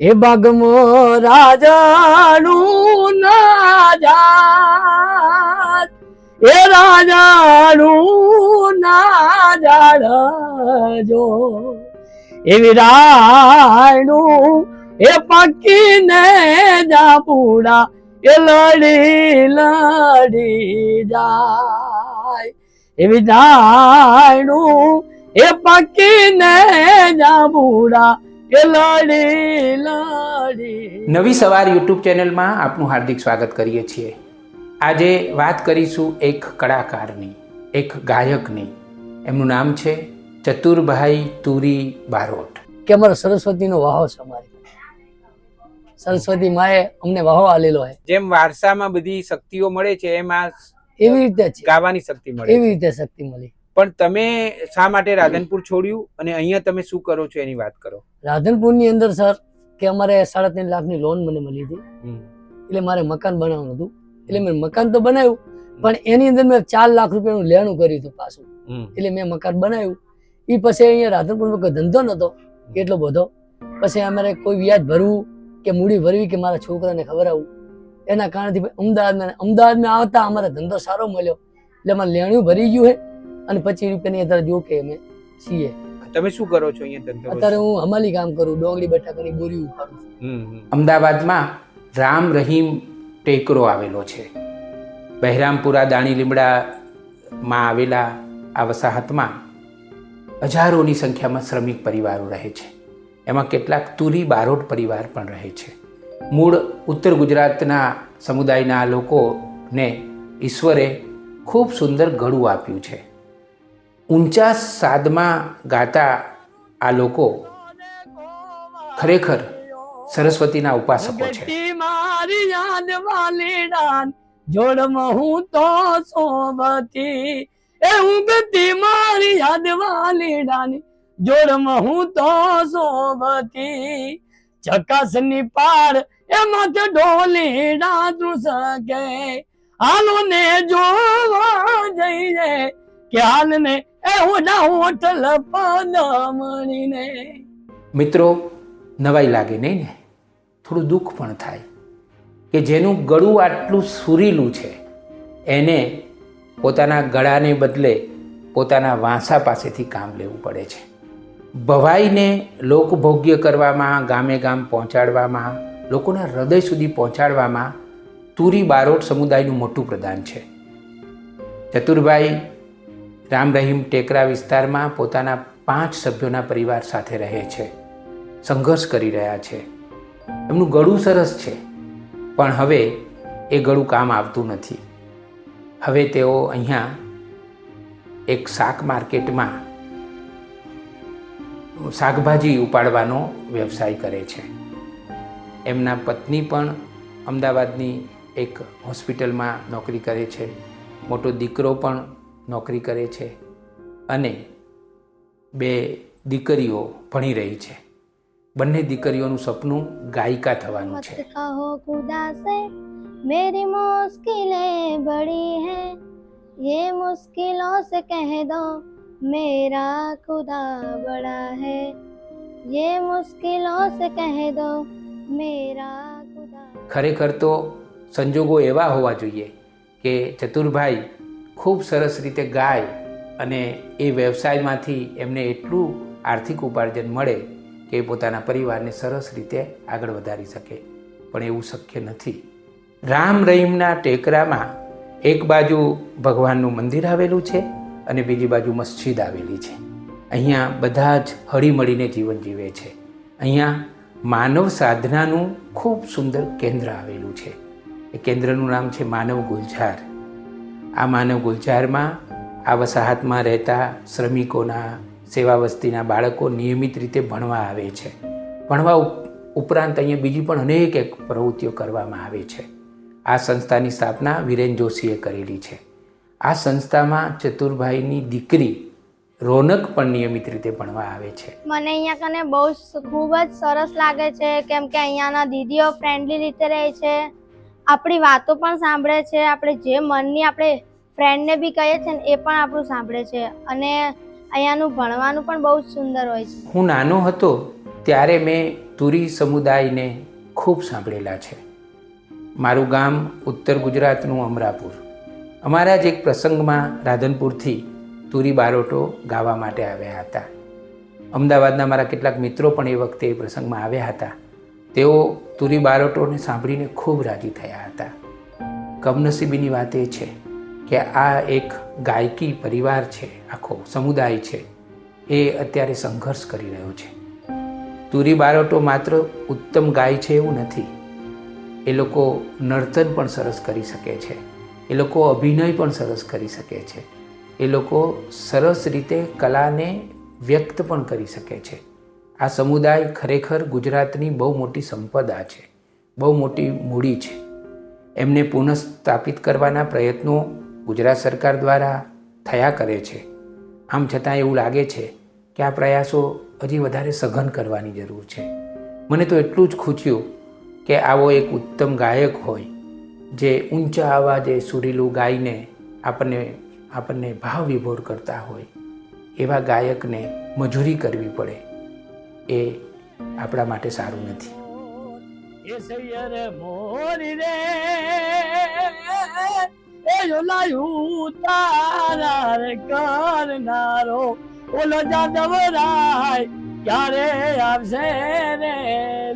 એ બાગમો રાજાનું ના જાત. એ રાજાનું ના જાડજો એવી રાયનું એ પકીને જાપુડા, એ લડી લડી જાય. એવી રાયનું એ પકીને જાપુડા એ લડી લડી. નવી સવાર યુટ્યુબ ચેનલમાં આપનું હાર્દિક સ્વાગત કરીએ છીએ. આજે વાત કરીશું એક કલાકારની એક ગાયકની. એમનું નામ છે ચતુરભાઈ તુરી બારોટ. કે અમારો સરસ્વતીનો વાહો છે અમારી સરસ્વતી માએ અમને વાહો આલેલો છે જેમ વારસામાં બધી શક્તિઓ મળે છે એમાં એવી રીતે ગાવાની શક્તિ મળે એવી રીતે શક્તિ મળી. પણ તમે શા માટે રાધનપુર છોડ્યું? અને અહીંયા તમે શું કરો છો એની વાત કરો. રાધનપુરની અંદર સર કે અમારે સાડા ત્રણ લાખની લોન મને મળી હતી. એટલે મારે મકાન બનાવવાનું હતું. એટલે મેં મકાન તો બનાવ્યું પણ એની અંદર મેં ચાર લાખ રૂપિયાનું લેણું કર્યું હતું પાછું. એટલે મેં મકાન બનાવ્યું. એ પછી અહીંયા રાધનપુરમાં કોઈ ધંધો નતો એટલો બધો. પછી અમારે કોઈ વ્યાજ ભરવું કે મૂડી ભરવી કે મારા છોકરાને ખવડાવવું એના કારણથી અમદાવાદમાં અમદાવાદમાં આવતા અમારે ધંધો સારો મળ્યો. એટલે અમારે લેણું ભરી ગયું છે. અને પચીસ રૂપિયાની અત્યારે જો કે અમે છીએ. તમે શું કરો છો અહીંયા ધંધો અત્યારે હું હમાલી કામ કરું ડોંગળી બટાકાની બોરી ઉપાડું છું. અમદાવાદમાં રામ રહીમ ટેકરો આવેલો છે. બહેરામપુરા દાણી લીમડામાં આવેલા આ વસાહતમાં હજારોની સંખ્યામાં શ્રમિક પરિવારો રહે છે. એમાં કેટલાક તુરી બારોટ પરિવાર પણ રહે છે. મૂળ ઉત્તર ગુજરાતના સમુદાયના લોકોને ઈશ્વરે ખૂબ સુંદર ગળું આપ્યું છે. ઊંચા સાદમાં ગાતા આ લોકો ખરેખર સરસ્વતીના ઉપાસકો છે. મારી યાદ વાલી ડાન, જોડમાં હું તો સોબતી. એ ઊંઘતી મારી યાદ વાલી ડાની, જોડમાં હું તો સોબતી. ચકાસની પાર એ માથે ઢોલી ડાતું સકે હાલો ને જોવા જઈએ કે હાલ ને એ મિત્રો, નવાઈ લાગે નહીં ને? થોડું દુઃખ પણ થાય કે જેનું ગળું આટલું સુરીલું છે, એને પોતાના ગળાને બદલે પોતાના વાંસા પાસેથી કામ લેવું પડે છે. ભવાઈને લોકભોગ્ય કરવામાં, ગામે ગામ પહોંચાડવામાં, લોકોના હૃદય સુધી પહોંચાડવામાં તુરી બારોટ સમુદાયનું મોટું પ્રદાન છે. ચતુરભાઈ રામ રહીમ ટેકરા વિસ્તારમાં પોતાના પાંચ સભ્યોના પરિવાર સાથે રહે છે. સંઘર્ષ કરી રહ્યા છે. એમનું ગળું સરસ છે. પણ હવે એ ગળું કામ આવતું નથી. હવે તેઓ અહીંયા એક શાક માર્કેટમાં શાકભાજી ઉપાડવાનો વ્યવસાય કરે છે. એમના પત્ની પણ અમદાવાદની એક હોસ્પિટલમાં નોકરી કરે છે. મોટો દીકરો પણ નોકરી કરે છે અને બે દીકરીઓ ભણી રહી છે. બંને દીકરીઓનું સપનું ગાયિકા થવાનું છે. કહો મેરી મુશ્કેલે બડી હે યે મુશ્કિલો સે કહે દો મેરા ખુદા બડા હે યે મુશ્કિલો સે કહે દો મેરા ખુદા ખરેખર તો સંજોગો એવા હોવા જોઈએ કે ચતુરભાઈ ખૂબ સરસ રીતે ગાય અને એ વ્યવસાયમાંથી એમને એટલું આર્થિક ઉપાર્જન મળે કે એ પોતાના પરિવારને સરસ રીતે આગળ વધારી શકે. પણ એવું શક્ય નથી. રામ રહીમના ટેકરામાં એક બાજુ ભગવાનનું મંદિર આવેલું છે અને બીજી બાજુ મસ્જિદ આવેલી છે. અહીંયા બધા જ હળીમળીને જીવન જીવે છે. અહીંયા માનવ સાધનાનું ખૂબ સુંદર કેન્દ્ર આવેલું છે. એ કેન્દ્રનું નામ છે માનવ ગુલઝાર. આ માનવ ગુલજારમાં આ વસાહતમાં રહેતા શ્રમિકોના સેવા વસ્તીના બાળકો નિયમિત રીતે ભણવા આવે છે. ભણવા ઉપ- ઉપરાંત અહીંયા બીજી પણ અનેક એક પ્રવૃત્તિઓ કરવામાં આવે છે. આ સંસ્થાની સ્થાપના વિરેન જોશીએ કરેલી છે. આ સંસ્થામાં ચતુરભાઈની દીકરી રોનક પણ નિયમિત રીતે ભણવા આવે છે. મને અહીંયા કને બહુ ખૂબ જ સરસ લાગે છે, કેમ કે અહીંયાના દીદીઓ ફ્રેન્ડલી રીતે રહે છે. આપણી વાતો પણ સાંભળે છે, આપણે જે મનની આપણે ફ્રેન્ડને બી કહીએ છીએ ને, એ પણ આપણું સાંભળે છે. અને અહીંયાનું ભણવાનું પણ બહુ જ સુંદર હોય છે. હું નાનો હતો ત્યારે મેં તુરી સમુદાયને ખૂબ સાંભળેલા છે. મારું ગામ ઉત્તર ગુજરાતનું અમરાપુર. અમારા જ એક પ્રસંગમાં રાધનપુરથી તુરી બારોટો ગાવા માટે આવ્યા હતા. અમદાવાદના મારા કેટલાક મિત્રો પણ એ વખતે એ પ્રસંગમાં આવ્યા હતા. તેઓ તુરી બારોટોને સાંભળીને ખૂબ રાજી થયા હતા. કમનસીબીની વાત એ છે કે આ એક ગાયકી પરિવાર છે, આખો સમુદાય છે, એ અત્યારે સંઘર્ષ કરી રહ્યો છે. તુરી બારોટો માત્ર ઉત્તમ ગાય છે એવું નથી. એ લોકો નર્તન પણ સરસ કરી શકે છે. એ લોકો અભિનય પણ સરસ કરી શકે છે. એ લોકો સરસ રીતે કલાને વ્યક્ત પણ કરી શકે છે. આ સમુદાય ખરેખર ગુજરાતની બહુ મોટી સંપદા છે, બહુ મોટી મૂડી છે. એમને પુનઃસ્થાપિત કરવાના પ્રયત્નો ગુજરાત સરકાર દ્વારા થયા કરે છે. આમ છતાં એવું લાગે છે કે આ પ્રયાસો હજી વધારે સઘન કરવાની જરૂર છે. મને તો એટલું જ ખૂચ્યું કે આવો એક ઉત્તમ ગાયક હોય, જે ઊંચા અવાજે સુરીલું ગાઈને આપણને આપણને ભાવ વિભોર કરતા હોય, એવા ગાયકને મજૂરી કરવી પડે. એ આપણા માટે સારું નથી એ સૈયર મોરી રે એ લાયું તારા રે કરનારો ઓલો જાદવ રાય ક્યારે આવશે રે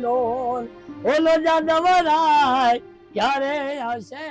લોન ઓલો જાદવ રાય ક્યારે આવશે